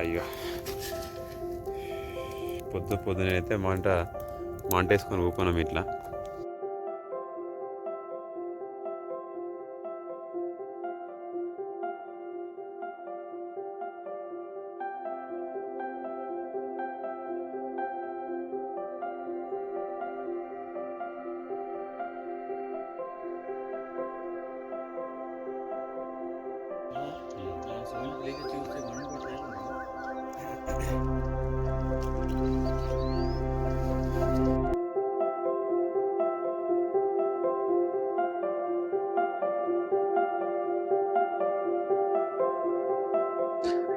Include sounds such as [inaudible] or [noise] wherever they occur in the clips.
అయ్యో పొద్దు పొద్దునైతే మంట మంట వేసుకొని ఊకున్నాం ఇట్లా.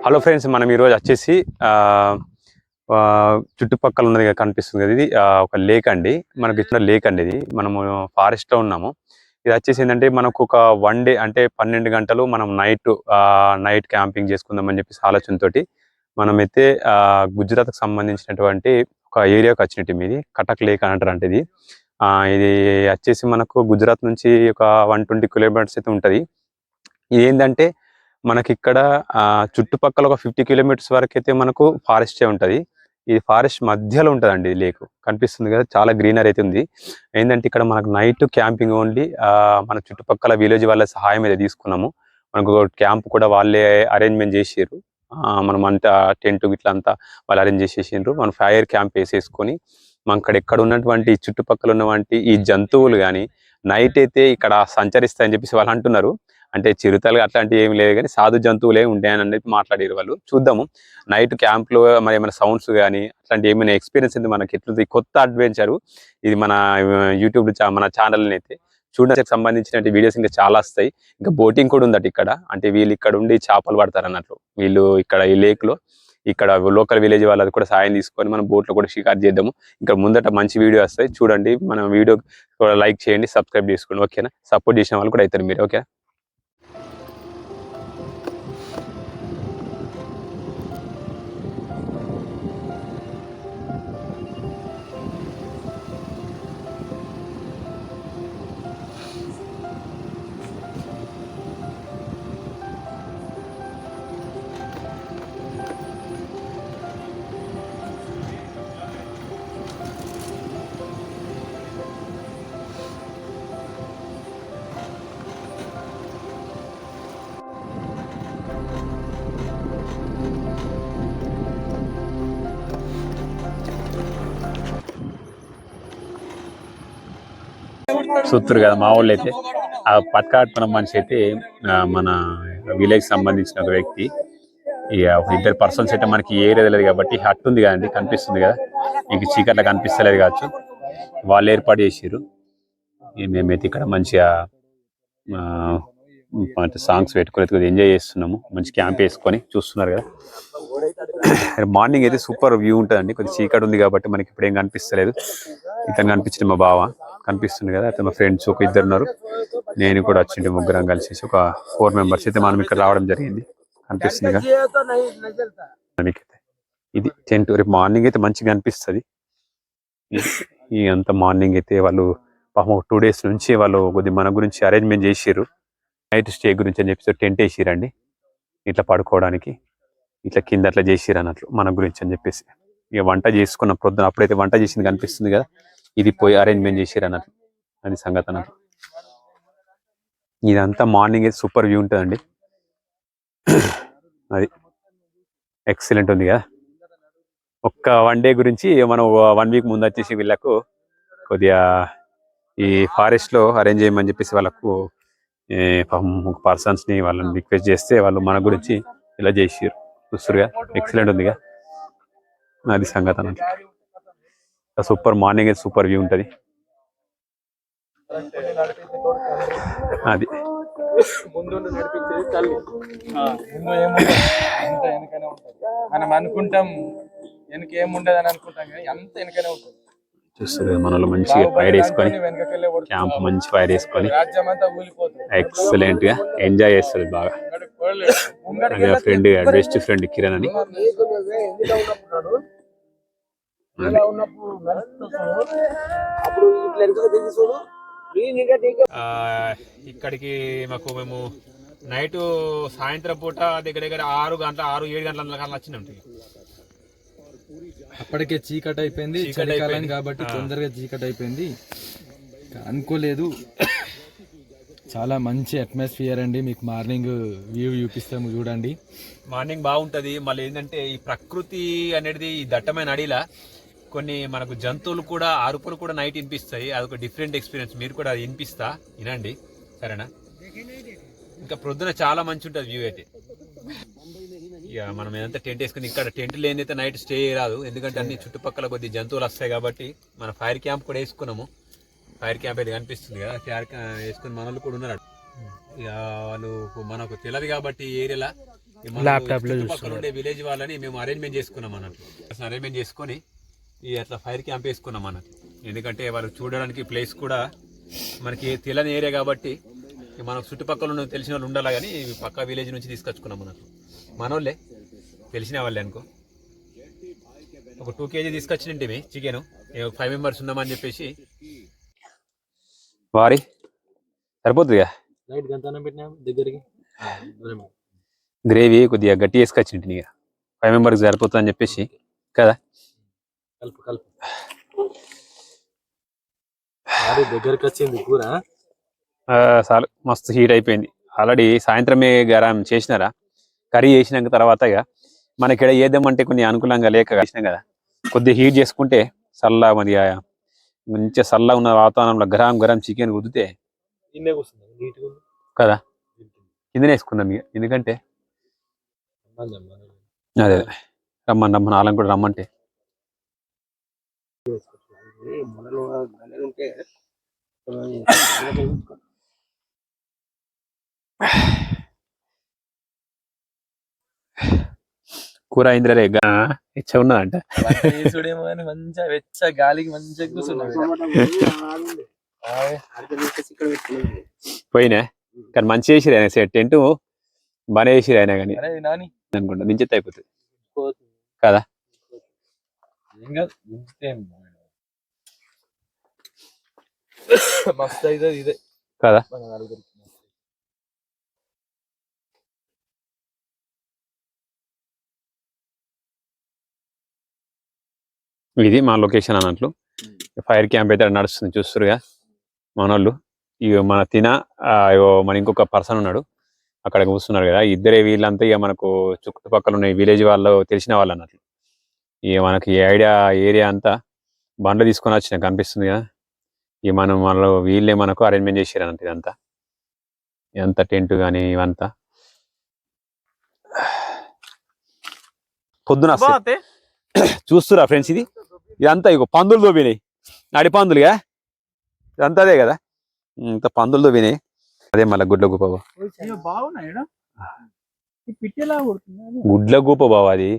హలో ఫ్రెండ్స్ మనం ఈరోజు వచ్చేసి చుట్టుపక్కల ఉన్నది కనిపిస్తుంది కదా ఇది ఒక లేక్ అండి. మనకి ఇచ్చిన లేక్ అండి ఇది. మనము ఫారెస్ట్లో ఉన్నాము. ఇది వచ్చేసి ఏంటంటే మనకు ఒక వన్ డే అంటే పన్నెండు గంటలు మనం నైట్ నైట్ క్యాంపింగ్ చేసుకుందాం అని చెప్పేసి ఆలోచనతోటి మనమైతే గుజరాత్కి గుజరాత్ సంబంధించినటువంటి ఒక ఏరియాకి వచ్చినట్టు ఇది కటక్ లేక్ అంటారు అంటే ఇది. ఇది వచ్చేసి మనకు గుజరాత్ నుంచి ఒక వన్ ట్వంటీ కిలోమీటర్స్ అయితే ఉంటది. ఇది ఏంటంటే మనకి ఇక్కడ ఆ, చుట్టుపక్కల ఒక ఫిఫ్టీ కిలోమీటర్స్ వరకు అయితే మనకు ఫారెస్టే ఉంటది. ఇది ఫారెస్ట్ మధ్యలో ఉంటదండి ఈ లేక్. కనిపిస్తుంది కదా చాలా గ్రీనరీ అయితే ఉంది. ఏంటంటే ఇక్కడ మనకు నైట్ క్యాంపింగ్ ఓన్లీ మన చుట్టుపక్కల విలేజ్ వాళ్ళ సహాయం అయితే తీసుకున్నాము. మనకు క్యాంప్ కూడా వాళ్ళే అరేంజ్మెంట్ చేసారు మనం అంతా టెంట్ ఇట్లా అంతా వాళ్ళు అరేంజ్ చేసేసిండ్రు మనం ఫైర్ క్యాంప్ వేసేసుకొని మనం ఇక్కడ ఎక్కడ ఉన్నటువంటి చుట్టుపక్కల ఉన్నటువంటి ఈ జంతువులు కానీ నైట్ అయితే ఇక్కడ సంచరిస్తాయని చెప్పేసి వాళ్ళు అంటున్నారు. అంటే చిరుతలు అట్లాంటివి ఏమి లేదు కానీ సాధు జంతువులే ఉంటాయని అనేది మాట్లాడారు వాళ్ళు. చూద్దాము. నైట్ క్యాంప్లో మరి ఏమైనా సౌండ్స్ కానీ అట్లాంటి ఏమైనా ఎక్స్పీరియన్స్ అయితే మనకి ఎట్లుంది? కొత్త అడ్వెంచర్ ఇది మన యూట్యూబ్ మన ఛానల్ని అయితే చూడడానికి సంబంధించిన వీడియోస్ ఇంకా చాలా వస్తాయి. ఇంకా బోటింగ్ కూడా ఉందట ఇక్కడ. అంటే వీళ్ళు ఇక్కడ ఉండి చేపలు పడతారు అన్నట్లు. వీళ్ళు ఇక్కడ ఈ లేక్లో ఇక్కడ లోకల్ విలేజ్ వాళ్ళది కూడా సాయం తీసుకొని మనం బోట్లో కూడా షికారు చేద్దాము. ఇంకా ముందట మంచి వీడియో వస్తాయి. చూడండి. మనం వీడియో కూడా లైక్ చేయండి సబ్స్క్రైబ్ చేసుకోండి. ఓకేనా? సపోర్ట్ చేసిన వాళ్ళు కూడా అవుతారు మీరు. ఓకే చూస్తారు కదా మా వాళ్ళు అయితే ఆ పథకాటన మనిషి అయితే మన విలేజ్ సంబంధించిన ఒక వ్యక్తి. ఇక ఇద్దరు పర్సన్స్ అయితే మనకి ఏ ఏరియా తెలియదు కాబట్టి హట్ ఉంది కదండి కనిపిస్తుంది కదా. ఇంక చీకట్లా కనిపిస్తలేదు కావచ్చు. వాళ్ళు ఏర్పాటు చేసారు మేమైతే ఇక్కడ మంచిగా సాంగ్స్ పెట్టుకొని ఎంజాయ్ చేస్తున్నాము. మంచి క్యాంప్ వేసుకొని చూస్తున్నారు కదా. మార్నింగ్ అయితే సూపర్ వ్యూ ఉంటుందండి. కొద్దిగా చీకటి ఉంది కాబట్టి మనకి ఇప్పుడు ఏం కనిపిస్తలేదు. ఇతను కనిపించింది మా బావ. కనిపిస్తుంది కదా. అయితే మా ఫ్రెండ్స్ ఒక ఇద్దరు ఉన్నారు. నేను కూడా వచ్చింటి ముగ్గురం కలిసి ఒక ఫోర్ మెంబర్స్ అయితే మనం ఇక్కడ రావడం జరిగింది. కనిపిస్తుంది కదా. మీకైతే ఇది టెంట్. రేపు మార్నింగ్ అయితే మంచిగా అనిపిస్తుంది. ఈ అంత మార్నింగ్ అయితే వాళ్ళు పాపం టూ డేస్ నుంచి వాళ్ళు కొద్దిగా మన గురించి అరేంజ్మెంట్ చేసిర్రు. నైట్ స్టే గురించి అని చెప్పి టెంట్ వేసిరండి. ఇట్లా పడుకోవడానికి ఇట్లా కింద అట్లా చేసిరు అన్నట్లు మన గురించి అని చెప్పేసి. ఇక వంట చేసుకున్న ప్రొద్దున అప్పుడైతే వంట చేసింది కనిపిస్తుంది కదా. ఇది పోయి అరేంజ్మెంట్ చేసిరు అన్నట్లు అది సంగతి అన్నట్లు ఇదంతా మార్నింగ్ సూపర్ వ్యూ ఉంటుందండి. [clears throat] అది ఎక్సలెంట్ ఉంది కదా. ఒక్క వన్ డే గురించి మనం వన్ వీక్ ముందు వచ్చేసి వీళ్ళకు కొద్దిగా ఈ ఫారెస్ట్లో అరేంజ్ చేయమని చెప్పేసి వాళ్ళకు ఒక పర్సన్స్ని వాళ్ళని రిక్వెస్ట్ చేస్తే వాళ్ళు మన గురించి ఇలా చేసారు చూస్తురుగా ఎక్సలెంట్ ఉందిగా? అది సంగతి అన్నట్టు. సూపర్ మార్నింగ్ అయితే సూపర్ వ్యూ ఉంటుంది. అది. ముందు మనం అనుకుంటాం వెనక ఏముండదు అని అనుకుంటాం కానీ అంత వెనకనే ఉంటుంది మంచిగా ఫైర్ వేసుకొని క్యాంప్ మంచి ఫైర్ వేసుకొని ఎక్సలెంట్గా ఎంజాయ్ చేస్తారు బాగా. అదే ఫ్రెండ్ బెస్ట్ ఫ్రెండ్ కిరణ్ అని. ఇక్కడికి మాకు మేము నైట్ సాయంత్రం పూట దగ్గర దగ్గర ఆరు గంటల ఆరు ఏడు గంటల కల్లా వచ్చినాం అప్పటికే చీకటి అయిపోయింది చీకటి చలికాలం. కాబట్టి. తొందరగా చీకటి అయిపోయింది. అనుకోలేదు. చాలా మంచి అట్మాస్ఫియర్ అండి. మీకు మార్నింగ్ వ్యూ చూపిస్తాము చూడండి. మార్నింగ్ బాగుంటది. మళ్ళీ ఏంటంటే ఈ ప్రకృతి అనేది ఈ దట్టమైన అడిలా కొన్ని మనకు జంతువులు కూడా అరుపులు కూడా నైట్ వినిపిస్తాయి. అదొక డిఫరెంట్ ఎక్స్పీరియన్స్ మీరు కూడా అది వినిపిస్తా? వినండి. సరేనా? ఇంకా ప్రొద్దున చాలా మంచి ఉంటుంది వ్యూ అయితే. ఇక మనం ఏదంతా టెంట్ వేసుకుని ఇక్కడ టెంట్ లేనిదైతే నైట్ స్టే రాదు. ఎందుకంటే అన్ని చుట్టుపక్కల కొద్ది జంతువులు వస్తాయి కాబట్టి మన ఫైర్ క్యాంప్ కూడా వేసుకున్నాము. ఫైర్ క్యాంప్ అయితే కనిపిస్తుంది కదా. ఫైర్ క్యాంప్ వేసుకుని మన వాళ్ళు కూడా ఉన్నారు. ఇక వాళ్ళు మనకు తెలియదు కాబట్టి ఏరియాలో. Laptop లో చుట్టుపక్కల ఉండే విలేజ్ వాళ్ళని మేము అరేంజ్మెంట్ చేసుకున్నాం అన్నట్లు అరేంజ్మెంట్ చేసుకొని ఈ అట్లా ఫైర్ క్యాంప్ వేసుకున్నాం అన్నట్టు ఎందుకంటే వాళ్ళు చూడడానికి ప్లేస్ కూడా మనకి తెలియని ఏరియా కాబట్టి మనకు చుట్టుపక్కల ఉన్న తెలిసిన వాళ్ళు ఉండాలి కానీ పక్క విలేజ్ నుంచి తీసుకొచ్చుకున్నాం అన్నట్టు మనోళ్ళే తెలిసిన వాళ్ళే అనుకో. ఒక టూ కేజీ తీసుకొచ్చినంటివి చికెన్ ఫైవ్ మెంబర్స్ ఉన్నామని చెప్పేసి. వారి సరిపోతుందిగా? నైట్ గంట పెట్టినా దగ్గరికి? గ్రేవీ కొద్దిగా గట్టి వేసుకొచ్చింటి ఇక. ఫైవ్ మెంబర్స్ సరిపోతుంది అని చెప్పేసి. కదా? కలుపు కలుపు. దగ్గరికి వచ్చింది కూర. చాలు మస్తు హీట్ అయిపోయింది. ఆల్రెడీ సాయంత్రమే గరం చేసినారా? కర్రీ చేసినాక తర్వాత ఇక మనకి ఇక్కడ ఏదేమంటే కొన్ని అనుకూలంగా లేక చేసినాం కదా. కొద్దిగా హీట్ చేసుకుంటే చల్ల మరి మంచిగా చల్ల ఉన్న వాతావరణంలో గరం గరం చికెన్ కుదితే కదా కిందనే వేసుకుందాం ఇక. ఎందుకంటే అదే. రమ్మని రమ్మని వాళ్ళని కూడా రమ్మంటే. మొదలు ఉంటే కూర అయిందిరా రే ఇచ్చ ఉన్నదంట చూడేమో కానీ మంచిగా వెచ్చ గాలికి మంచిగా కూర్చున్నాడు పోయినా? కానీ మంచి చేసిరు ఆయన టెంట్ బాగానే చేసిరు ఆయన కానీ. అనుకుంటా దించెత్తి అయిపోతుంది. పోతుంది. కదా? ఏం కాదు, ఉంచితే ఏం కాదు. మస్తు అవుతుంది ఇదే కదా? మన నలుగురికి. ఇది మా లొకేషన్ అన్నట్లు. ఫైర్ క్యాంప్ అయితే నడుస్తుంది చూస్తురుగా మనోళ్ళు. ఇక మన తిన మన ఇంకొక పర్సన్ ఉన్నాడు. అక్కడ కూర్చున్నారు కదా. ఇద్దరే వీళ్ళంతా ఇక మనకు చుట్టుపక్కల ఉన్న విలేజ్ వాళ్ళు తెలిసిన వాళ్ళు అన్నట్లు. ఇక మనకి ఐడియా ఏరియా అంతా బండ్లు తీసుకొని వచ్చిన కనిపిస్తుంది కదా. ఇక మనం వాళ్ళు వీళ్ళే మనకు అరేంజ్మెంట్ చేసారు అన్నట్టు ఇదంతా. ఇదంతా టెంట్ కానీ ఇవంతా. పొద్దున. చూస్తురా ఫ్రెండ్స్ ఇది? ఇదంతా ఇగో పందులు దోబినాయి నడి పందులుగా? ఇదంతా అదే కదా? ఇంత పందులు దోబినాయి అదే మళ్ళీ గుడ్ల గూప బావ. బాగున్నాయి ఈ పిట్టెలా కొడుతుంది? గుడ్ల గూప బావ అది.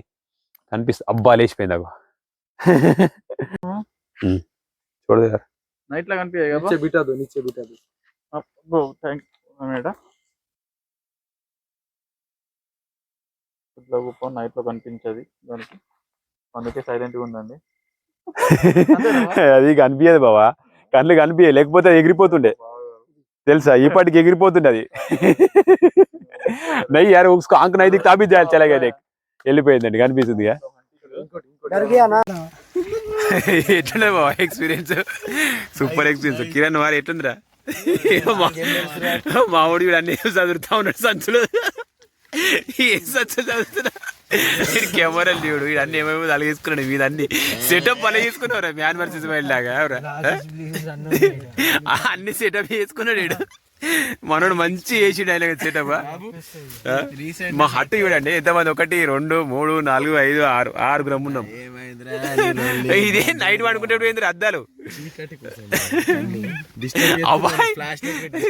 కనిపిస్తుంది అబ్బా లేచిపోయింది అగో. చూడదు కదా. నైట్ లా కనిపించాయి కదా? నిచ్చే బిటాదు నిచ్చే బిటాదు బ్రో థ్యాంక్ మేడం. ఇట్లా గొప్ప నైట్లో కనిపించదు దానికి. అందుకే సైలెంట్గా ఉందండి. అది కనిపించదు బావా. కళ్ళు కనిపించే లేకపోతే అది ఎగిరిపోతుండే. తెలుసా? ఇప్పటికి ఎగిరిపోతుండే అది. [laughs] నయ్యి యారు ఆంక్ నైదికి తాబి చేయాలి దేక్ వెళ్ళిపోయిందండి కనిపిస్తుందిగా. ఎట్లుండే బాబా ఎక్స్పీరియన్స్ సూపర్ ఎక్స్పీరియన్స్ కిరణ్ వారు ఎట్లుందిరా? మా- ఊడి వీడు అన్ని చదువుతా ఉన్నాడు సంచులు. ఏం సంచులు చదువుతున్నా? వీడు కెమెరాలు చూడు వీడు అన్ని ఏమేమో తలగేసుకున్నాడు వీడు అన్ని సెటప్ అలా చేసుకున్నావురా మ్యాన్ వర్సెస్ వైల్డ్ లాగా ఎవరా అన్ని సెటప్ చేసుకున్నాడు వీడు. మనోడు మంచి చేసిండు ఆయన సెటప్ మా హట్ చూడండి ఎంతమంది? ఒకటి రెండు మూడు నాలుగు ఐదు ఆరు ఆరు గ్రాము ఉన్నాం. ఇదే నైట్ పడుకుంటే ఏంది అద్దాలు? అబ్బాయి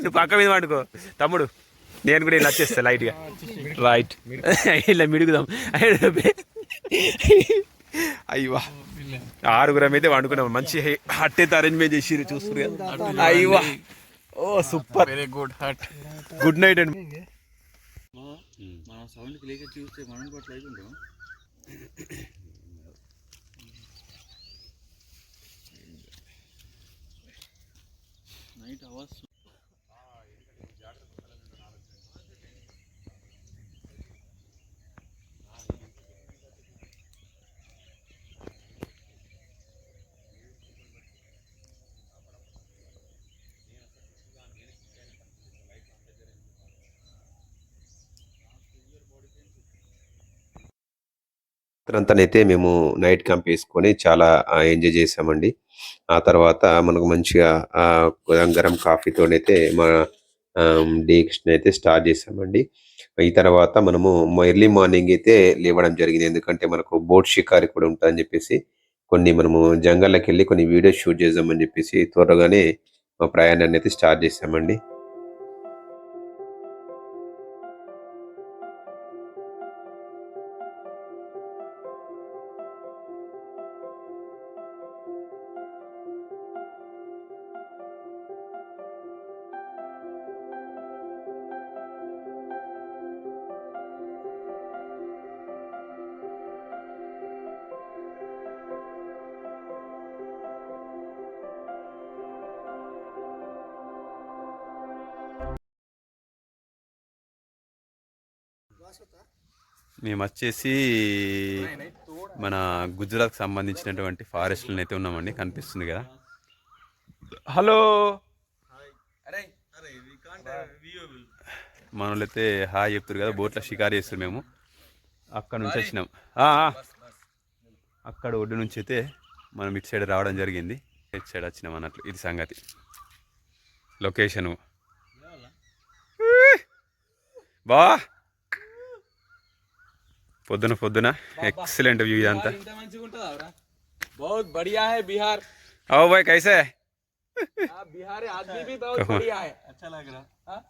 నువ్వు పక్క మీద పడుకో. తమ్ముడు నేను కూడా ఇలా వచ్చేస్తా లైట్గా రైట్ ఇలా మిడుగుదాం. అయ్యవా ఆరుగురం అయితే వండుకున్నాం. మంచి హట్ అయితే అరేంజ్మెంట్ చేసి చూస్తున్నారు అయ్యవా ఓ super. Very good hut good night అండి మన సౌండ్ లేక చూస్తే మనం కూడా అట్లా అవుతుంటాం నైట్ అవర్స్ రాత్రంతానైతే మేము నైట్ క్యాంప్ వేసుకొని చాలా ఎంజాయ్ చేసామండి ఆ తర్వాత మనకు మంచిగా ఆ, గరం కాఫీతోనైతే మా డే అయితే స్టార్ట్ చేసామండి ఈ తర్వాత మనము ఎర్లీ మార్నింగ్ అయితే లేవడం జరిగింది. ఎందుకంటే మనకు బోట్ షికారి కూడా ఉంటుందని చెప్పేసి కొన్ని మనము జంగల్లోకి వెళ్ళి కొన్ని వీడియోస్ షూట్ చేద్దామని చెప్పేసి త్వరగానే మా ప్రయాణాన్ని అయితే స్టార్ట్ చేసామండి మేము వచ్చేసి మన గుజరాత్ సంబంధించినటువంటి ఫారెస్ట్లో అయితే ఉన్నామండి కనిపిస్తుంది కదా. హలో! అరే మన అయితే హాయ్ చెప్తారు కదా బోట్లో షికారు చేస్తారు మేము. అక్కడ నుంచి వచ్చినాం. అక్కడ ఒడ్డు నుంచి అయితే మనం ఇటు సైడ్ రావడం జరిగింది. ఇటు సైడ్ వచ్చినాం అన్నట్లు ఇది సంగతి. లొకేషను. బా! పొద్దున పొద్దున ఎక్సలెంట్ వ్యూ ఇదంతా ఇంత మంచిగా ఉంటుందా बहुत बढ़िया है बिहार आओ भाई कैसे है हाँ, बिहार आदमी भी बहुत कहाँ? बढ़िया है अच्छा लग रहा हाँ?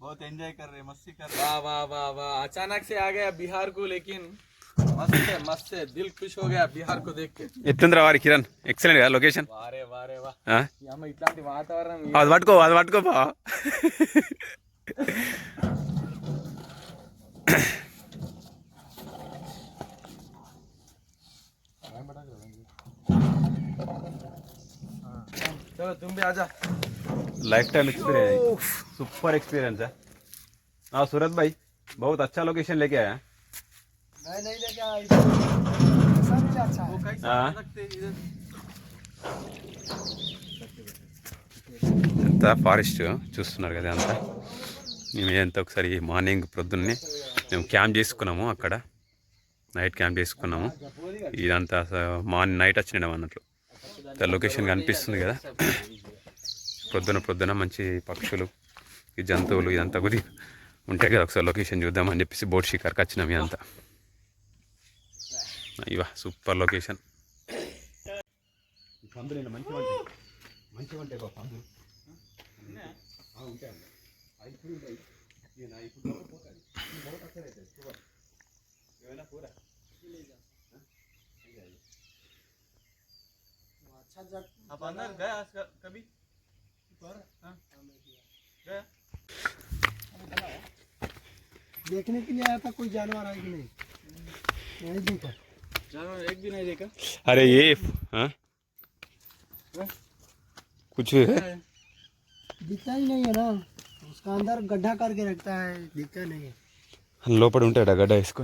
बहुत एंजॉय कर रहे मस्ती कर वाह वाह वाह वाह अचानक से आ गया बिहार को लेकिन मस्त है मस्त है दिल खुश हो गया बिहार को देख के ఎట్లుందిరా వారి కిరణ్ ఎక్సలెంట్ కదా లొకేషన్ వారే వారే వా ఆ? ఈ అమ్మ ఇట్లాంటి వాతావరణం అది పట్టుకో అది పట్టుకో బా तुम भी आजा life time experience super experience है हाँ सूरत भाई बहुत अच्छा लोकेशन लेके आया है नहीं नहीं लेके आया ऐसा भी अच्छा है वो कैसे हाँ। आ सकते हैं इधर అంతా ఫారెస్ట్ చూస్తున్నారు కదా అంతా మేము ఎంత ఒకసారి మార్నింగ్ ప్రొద్దున్నే మేము క్యాంప్ చేసుకున్నాము అక్కడ నైట్ క్యాంప్ చేసుకున్నాము ఇదంతా మార్నింగ్ నైట్ వచ్చినాం అన్నట్లు లొకేషన్ కనిపిస్తుంది కదా ప్రొద్దున ప్రొద్దున మంచి పక్షులు ఈ జంతువులు ఇదంతా కొద్ది ఉంటాయి కదా ఒకసారి లొకేషన్ చూద్దామని చెప్పేసి బోట్ షికార్కి వచ్చినాం ఇదంతా ఇవా సూపర్ లొకేషన్ ఏమైనా కూర हाँ। हाँ, देखने के लिए आया था कोई जानवर आया कि नहीं? नहीं देखा। जानवर एक भी नहीं देखा। अरे ये हाँ? कुछ है? दिखता ही। नहीं है ना। उसका अंदर गड्ढा करके रखता है दिखता नहीं है। लोपड़ उठा गड्ढा इसको।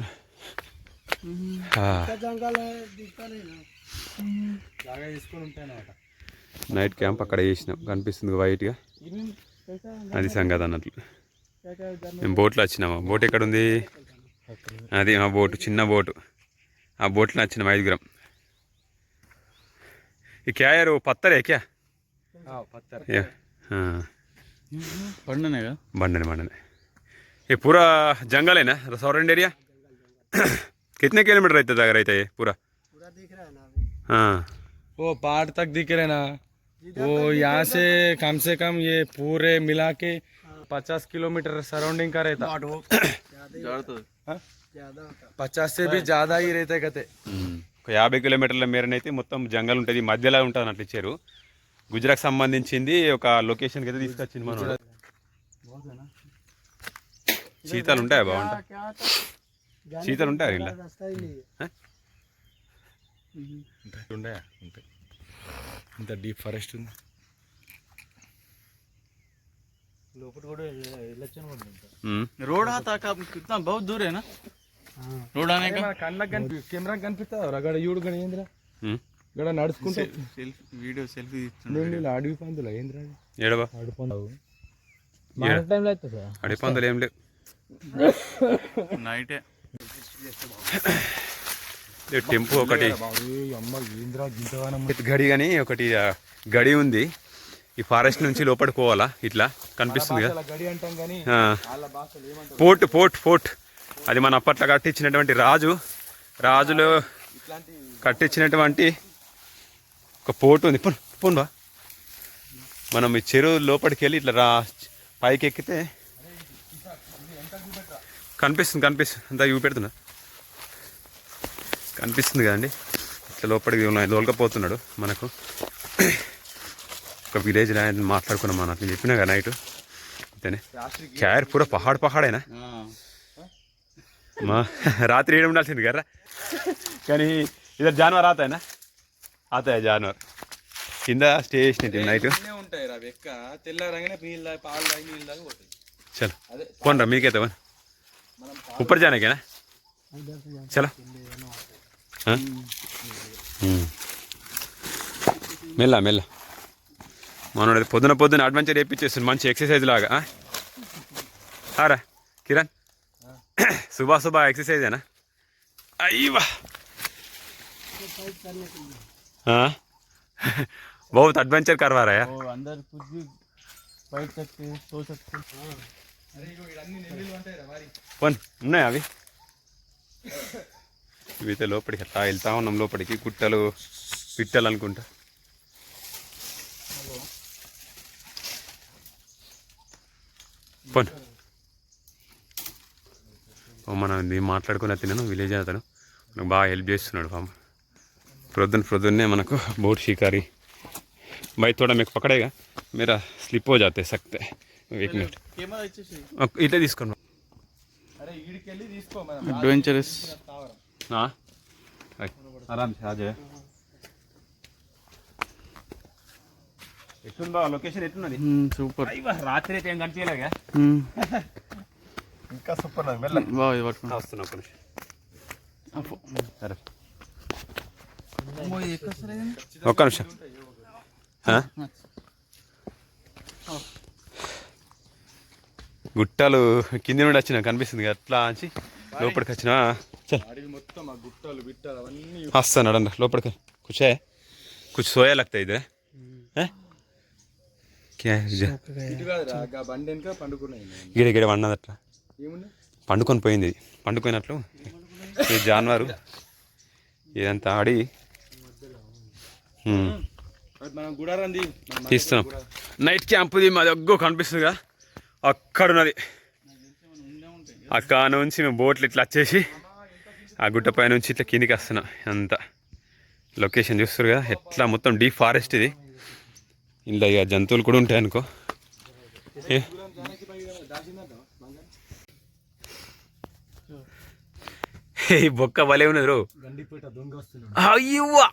నైట్ క్యాంప్ అక్కడ చేసినాం కనిపిస్తుంది వైట్గా అది సంగతి అన్నట్లు మేము బోట్లో వచ్చినాము బోట్ ఎక్కడ ఉంది అది మా బోటు చిన్న బోటు ఆ బోట్లో వచ్చినాం ఐదుగురం ఈ క్యాయర్ పత్తరే క్యా పత్తర్ ये हाँ పడిననే కదా बंडने बंडने ये पूरा जंगल है ना रेस्टोरेंट एरिया कितने किलोमीटर रहता था रहता है ये पूरा पूरा दिख रहा है ना अभी हाँ वो पहाड़ तक दिख रहे ना वो यहाँ से कम से कम ये पूरे मिला के पचास किलोमीटर सराउंडिंग का रहता हाँ? ज्यादा होता पचास से भी ज्यादा ही रहते कहते ఒక యాభై కిలోమీటర్ల మేరనైతే మొత్తం జంగల్ ఉంటుంది మధ్యలో ఉంటుంది అన్నట్లు ఇచ్చారు గుజరాత్ సంబంధించింది ఒక లొకేషన్కి అయితే తీసుకొచ్చింది మనం చీతాలు ఉంటాయా బాగుంటాయి क्या था जाने చీతాలు का ఉంటాయా ఇలా रास्ता ही नहीं है ఉండే ఉంటాయి ఇంత డీప్ ఫారెస్ట్ ఉంది रोड आता का कितना बहुत दूर है ना हाँ रोड आने का కళ్ళకి కనిపి కెమెరా కనిపిస్తుంది అక్కడ చూడు గడ ఏంద్రా ఉమ్. ఇక్కడ నడుచుకుంటే सेल्फी वीडियो सेल्फी నేను ఇలా అడవి పందులు ఏంద్రా ఏడవా అడవి పందులు ఏడ టైంలో అవుతుంది సార్ అడిగి పందులు ఏం లేవు नाइट है ఇది [coughs] టెంపు ఒకటి. గడి కానీ ఒకటి గడి ఉంది. ఈ ఫారెస్ట్ నుంచి లోపలికి పోవాలా? ఇట్లా కనిపిస్తుంది కదా. Port port port. అది మన అప్పట్లో కట్టించినటువంటి రాజు. రాజులు కట్టించినటువంటి ఒక పోర్ట్ ఉంది. పోను బా మనం ఈ చెరువు లోపలికి వెళ్ళి ఇట్లా రా పైకి ఎక్కితే కనిపిస్తుంది కనిపిస్తుంది. అంతా ఇవి పెడుతున్నా కనిపిస్తుంది కదండి. ఇట్లా లోపలికి ఉన్నాయి దోలకపోతున్నాడు మనకు. ఒక విలేజ్ ఆయన మాట్లాడుకున్నాం మనం. అట్లా చెప్పినా కదా నైట్. అంతేనే. క్యార్ పూరా పహాడ్ పహాడేనా? మా రాత్రి ఏడు ఉండాల్సింది కదా కానీ ఇద్దరు జానవర్ ఆతాయనా ఆతాయ జానవర్. కింద స్టే చేసినట్టు నైట్. ఉంటాయి రా ఎక్క తెల్లారంగానే నీళ్ళు పాలు పోతాయి. చలో. మీకైతే ऊपर जाने के ना चलो हाँ? हम्म. మెల్ల మెల్ల మనోడు పొద్దున పొద్దున అడ్వెంచర్ వేయించేస్తుంది మంచి ఎక్సర్సైజ్ లాగా ఆ? ఆరా కిరణ్ సుబా సుబా एक्सरसाइज है ना अय्वा हाँ [laughs] बहुत एडवेंचर करवा रहा है यार वो अंदर कुछ भी बैठ सकते सो सकते अरे इगो ఇవన్నీ నెల్లిలు ఉంటాయి రా మరి పోన్ ఉన్నాయా అవి ఇవితే లోపలికి అట్లా వెళ్తా ఉన్నాం లోపలికి గుట్టలు పిట్టలు అనుకుంటా పోన్ ఓ మనం ఇది మాట్లాడుకుని తిన్నాను విలేజ్ అతను మనకు బాగా హెల్ప్ చేస్తున్నాడు పాపం ప్రొద్దున ప్రొద్దున్నే మనకు బోట్ షికారి भाई थोड़ा मेरे को पकड़ेगा मेरा स्लिप हो जाते सकते ఇట్లా తీసుకోండి అడ్వెంచరస్ ఆరామ్ రాజే. ఎట్లుందా లొకేషన్ ఎట్లున్నది? సూపర్. రాత్రి అయితే ఏం కనిపించలేగా ఇంకా సూపర్ మెల్ల. బాగా ఇది పట్టుకుంటా వస్తున్నా ఒక నిమిషం. సరే. ఒక్క నిమిషం. గుట్టలు కింద నుండి వచ్చిన కనిపిస్తుంది అట్లా అని లోపలికి వచ్చిన. వస్తాను అడండి లోపలికి. కూర్చోయే. కూర్చో సోయా లగ్తా ఇదే. గిడ గిడ వండదు అట్లా. పండుకొని పోయింది. పండుకున్నట్లు. ఈ జాన్వారు. ఇదంతా ఆడి. తీస్తున్నాం. నైట్ క్యాంప్ది మాది ఒగ్గో కనిపిస్తుందిగా. అక్కడ ఉన్నది అక్కడ నుంచి మేము బోట్లు ఇట్లా వచ్చేసి ఆ గుట్ట పై నుంచి ఇట్లా కిందికి వస్తున్నాం. అంతా లొకేషన్ చూస్తారు కదా ఎట్లా మొత్తం డీప్ ఫారెస్ట్ ఇది. ఇలా ఇక జంతువులు కూడా ఉంటాయి అనుకో. ఏ? ఈ బొక్క భలే ఉన్నది రో అయ్యవ్వా!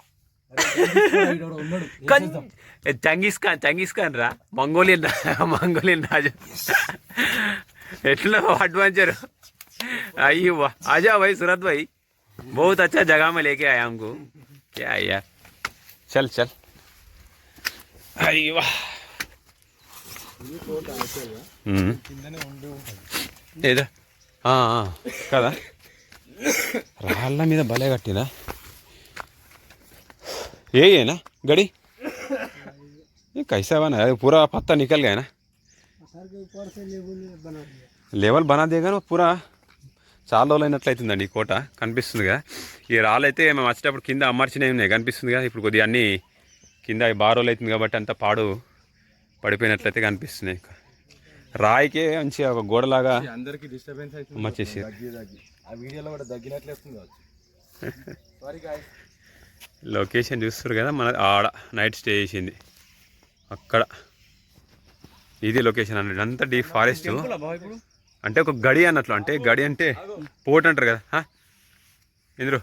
చంగీస్ ఖాన్ చంగీస్ ఖాన్ రా మంగోలియన్ మంగోలియన్ రాజు ఎట్లా एडवेंचर आइए वाह आजा भाई सूरत भाई बहुत अच्छा जगह में लेके आया हमको क्या है यार चल चल అయ్యి వా కిందనే ఉండి ఉంటుంది ఏదో ఆ, ఆ, కదా రాళ్ళ మీద భలే కట్టినా ఏ है ना गड़ी ये कैसा बना है पूरा पत्ता निकल गया ना पत्थर के ऊपर से लेबल बना दिया లెవెల్ బనా దిగాను పూరా చాలా రోజులు అయినట్లయితుందండి ఈ కోట కనిపిస్తుందిగా ఈ రాళ్ళైతే మేము వచ్చేటప్పుడు కింద అమర్చినవి ఉన్నాయి కనిపిస్తుందిగా ఇప్పుడు కొద్దిగా అన్నీ కింద బాగా రోజులు అవుతుంది కాబట్టి అంత పాడు పడిపోయినట్లయితే కనిపిస్తున్నాయి రాయికే మంచిగా ఒక గోడలాగా అందరికి డిస్టర్బెన్స్ అవుతుంది అమర్చేసి దగ్గి దగ్గి ఆ వీడియోలో కూడా దగ్గినట్లే వస్తుంది కావచ్చు [laughs] సారీ గాయస్ లొకేషన్ చూస్తారు కదా మన ఆడ నైట్ స్టే చేసింది. అక్కడ. ఇది లొకేషన్ అన్నట్టు. అంతా డీప్ ఫారెస్ట్. అంటే ఒక గడి అన్నట్లు. అంటే గడి అంటే పోట్ అంటారు కదా. హా? ఇంద్రు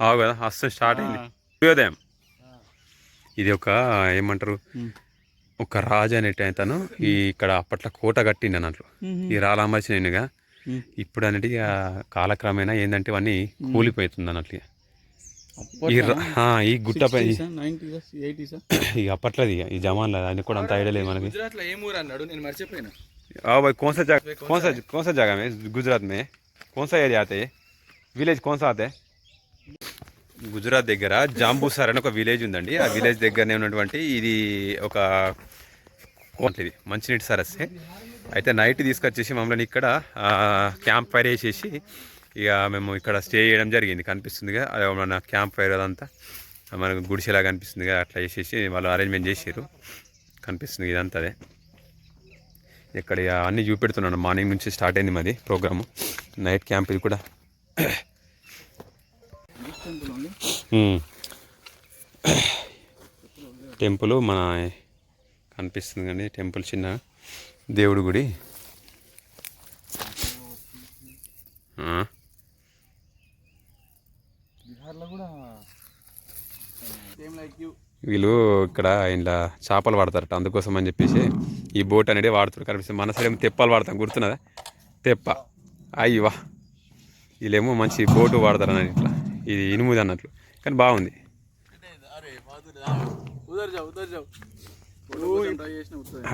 ఆవు కదా అస్తం స్టార్ట్ అయింది. సూర్యోదయం. ఇది ఒక ఏమంటారు? ఒక రాజు అనేటి అతను ఈ ఇక్కడ అప్పట్లో కోట కట్టిండి అన్నట్లు. ఈ రాలామర్చినగా ఇప్పుడు అనేది కాలక్రమేణా ఏంటంటే ఇవన్నీ కూలిపోతుంది అన్నట్లు. ఈ ర- ఆ, ఈ గుట్టపై నైన్టీసా ఎయిటీసా ఈ అప్పట్లోది ఇక, ఈ జమాన్లో అది కూడా అంత ఐడియా లేదు మనకి గుజరాత్ లో ఏం ఊరు అన్నాడు నేను మర్చిపోయినా हाँ भाई कौन सा जगह कौन सा कौन सा जगह में गुजरात में कौन सा एरिया आता है विलेज कौन सा आता है గుజరాత్ దగ్గర జాంబూసార్ అని ఒక విలేజ్ ఉందండి ఆ విలేజ్ దగ్గరనే ఉన్నటువంటి ఇది ఒక కోట ఇది మంచినీటి సరస్సే అయితే నైట్ తీసుకొచ్చేసి మమ్మల్ని ఇక్కడ ఆ, క్యాంప్ ఫైర్ వేసేసి ఇక మేము ఇక్కడ స్టే చేయడం జరిగింది. కనిపిస్తుందిగా అది మన క్యాంప్ ఫైర్ అదంతా. మనకు గుడిసెలాగా కనిపిస్తుందిగా అట్లా చేసేసి వాళ్ళు అరేంజ్మెంట్ చేసారు కనిపిస్తుంది ఇదంతా అదే. ఇక్కడ ఇక అన్నీ చూపెడుతున్నాను. మార్నింగ్ నుంచి స్టార్ట్ అయింది మాది ప్రోగ్రాము. నైట్ క్యాంప్ ఇది కూడా. టెంపుల్ మన కనిపిస్తుంది కానీ టెంపుల్ చిన్న దేవుడి గుడి ఆ, బీహార్లో కూడా సేమ్ లైక్ యూ వీళ్ళు ఇక్కడ ఇలా చేపలు వాడతారట. అందుకోసం అని చెప్పేసి ఈ బోట్ అనేది వాడుతారు కనిపిస్తుంది మన సైడ్ ఏమో తెప్పలు వాడతాం. గుర్తున్నదా? తెప్ప. అయ్యవా వీళ్ళేమో మంచి బోటు వాడతారు ఇట్లా. ఇది ఇనుముది అన్నట్లు. కానీ బాగుంది.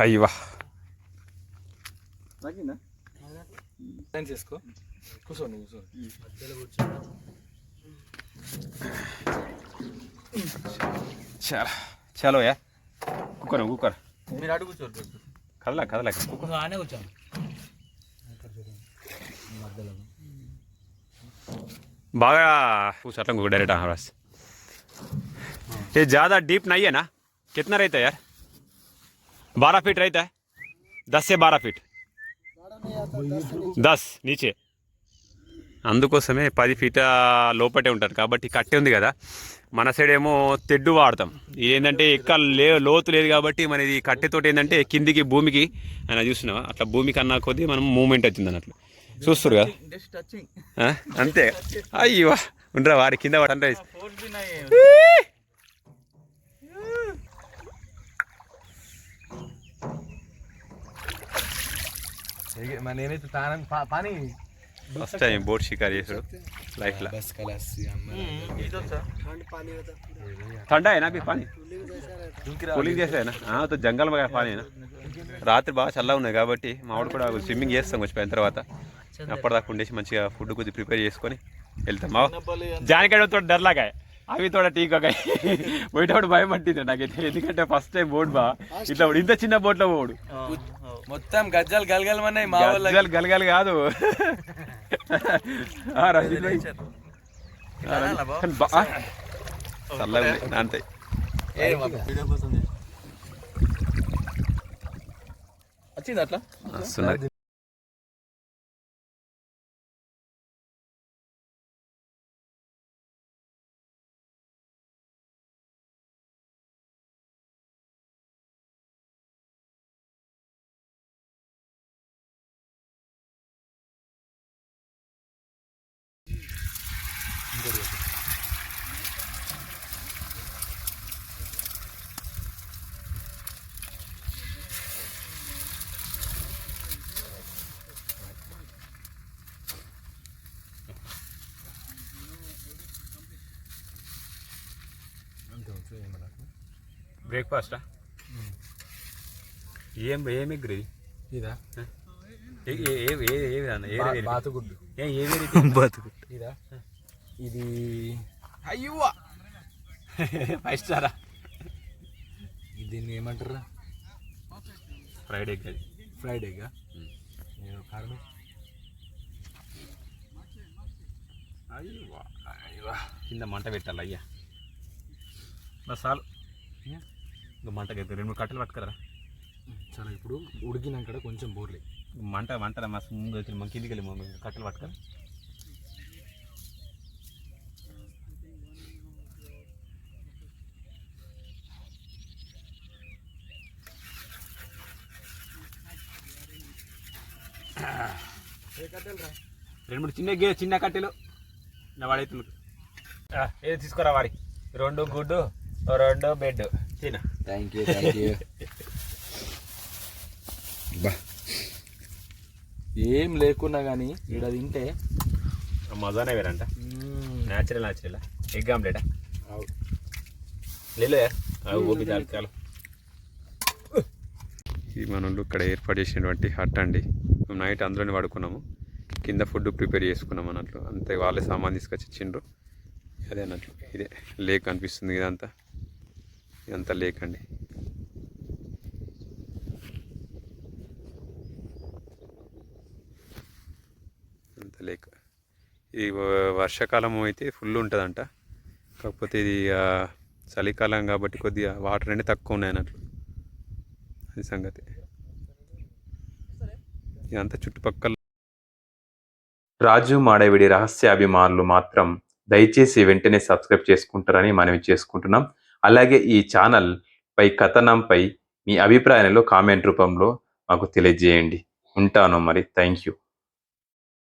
అయ్యవా సైన్స్ చేసుకో. కూర్చోండి కూర్చోండి. చాలా చలో యా కుక్కర్ కుక్కర్ మీరు అడుగు కూర్చోరు కదలా కదలా आने को चल बागा पूछ रहा हूँ डायरेक्ट हाँ बस ये ज़्यादा डीप नहीं है ना कितना रहता है यार बारह फीट रहता है दस से बारह फीट దస్ నీచే అందుకోసమే పది ఫీట లోపటే ఉంటారు. కాబట్టి కట్టే ఉంది కదా. మన సైడ్ ఏమో తెడ్డు వాడతాం. ఏంటంటే ఎక్క లే లోతు లేదు కాబట్టి మన ఇది కట్టెతోటి ఏంటంటే కిందికి భూమికి ఆయన చూసినావా అట్లా భూమికి అన్న కొద్దీ మనం మూమెంట్ వచ్చింది అన్నట్లు. చూస్తారు కదా? అంతే. అయ్యో ఉండరా వారి కింద వాడు నేనైతే తానని పని. ఫస్ట్ టైం బోట్ షికార్ చేసాడు లైఫ్లో బస్ కలాసి ఇది వచ్చా ठंड पानी रहता पूरा ठंडा है ना अभी पानी कूलिंग जैसा रहता కూలింగ్ చేసే हाँ तो జంగల్ में పానీ రాత్రి బాగా చల్లగా ఉన్నాయి కాబట్టి మా వాడు కూడా స్విమ్మింగ్ చేస్తాం వచ్చిపోయిన తర్వాత అప్పటిదాకా ఉండేసి మంచిగా ఫుడ్ కొద్దిగా ప్రిపేర్ చేసుకొని వెళ్తాం మా జానికాడ తోట డర్లాగా అవి తోట టీకా పోయేటప్పుడు భయం పట్టింది నాకైతే. ఎందుకంటే ఫస్ట్ టైం బోట్ బా. ఇట్లా ఇంత చిన్న బోట్లో పోడు మొత్తం గజ్జాలు గలగలమన్నాయి మా గలగాలి కాదు. [laughs] భాయ్. అంతే. వీడియో కోసం చేసిన. వచ్చింది అట్లా? బ్రేక్ఫాస్టా ఏం ఏం ఎగ్ ఇది? ఇదా ఏ ఏ ఏ ఏ ఏ విధానం? ఏ ఏ- బాతుగుడ్డు. ఏ ఏ వెరైటీ [laughs] బాతుగుడ్డు. ఇదా? ఇది అయ్యో ఫైవ్ స్టారా దీన్ని ఏమంటారా? ఫ్రైడ్ ఎగ్ అది. ఫ్రైడ్ ఎగ్ కారణం? అయ్యో అయ్యో కింద మంట పెట్టాలి అయ్యా? బస్ చాలు మంట రెండు మూడు కట్టెలు పట్టుకురా చాలా ఇప్పుడు ఉడికినాక కొంచెం బోర్లే. మంట మంట మా ముందు వచ్చి మన కిందికి వెళ్ళి ముందు కట్టెలు పట్టుకొని రెండు మూడు చిన్న గే చిన్న కట్టెలు. నా వాడైతుంది ఏది తీసుకురా వారి రెండు గుడ్డు రెండు బెడ్ తిన థ్యాంక్ యూ థ్యాంక్ యూ ఏం లేకున్నా కానీ ఇక్కడ తింటే మజానే వేరంట న్యాచురల్ న్యాచురల్ ఎగ్ ఆమ్లెటా లేలో ఓపి ఇది ఇక్కడ ఏర్పాటు చేసినటువంటి హట్ అండి. మేము నైట్ అందులోనే పడుకున్నాము. కింద ఫుడ్ ప్రిపేర్ చేసుకున్నాం అన్నట్లు. అంతే వాళ్ళే సామాన్ తీసుకొచ్చి ఇచ్చిండ్రు. అదే అన్నట్లు. ఇదే. లేక్ అనిపిస్తుంది ఇదంతా. ఇదంతా లేక్ అండి అంత లేక్ ఇది వ- వర్షాకాలం అయితే ఫుల్ ఉంటుందంట. కాకపోతే ఇది చలికాలం కాబట్టి కొద్దిగా వాటర్ అనేది తక్కువ ఉన్నాయి అన్నట్లు. అది సంగతి. ఇదంతా చుట్టుపక్కల రాజు మాడవిడి రహస్యాభిమానులు మాత్రం దయచేసి వెంటనే సబ్స్క్రైబ్ చేసుకుంటారని మనవి చేసుకుంటున్నాం. అలాగే ఈ ఛానల్ పై కథనంపై మీ అభిప్రాయాలు కామెంట్ రూపంలో మాకు తెలియజేయండి. ఉంటాను మరి. Thank you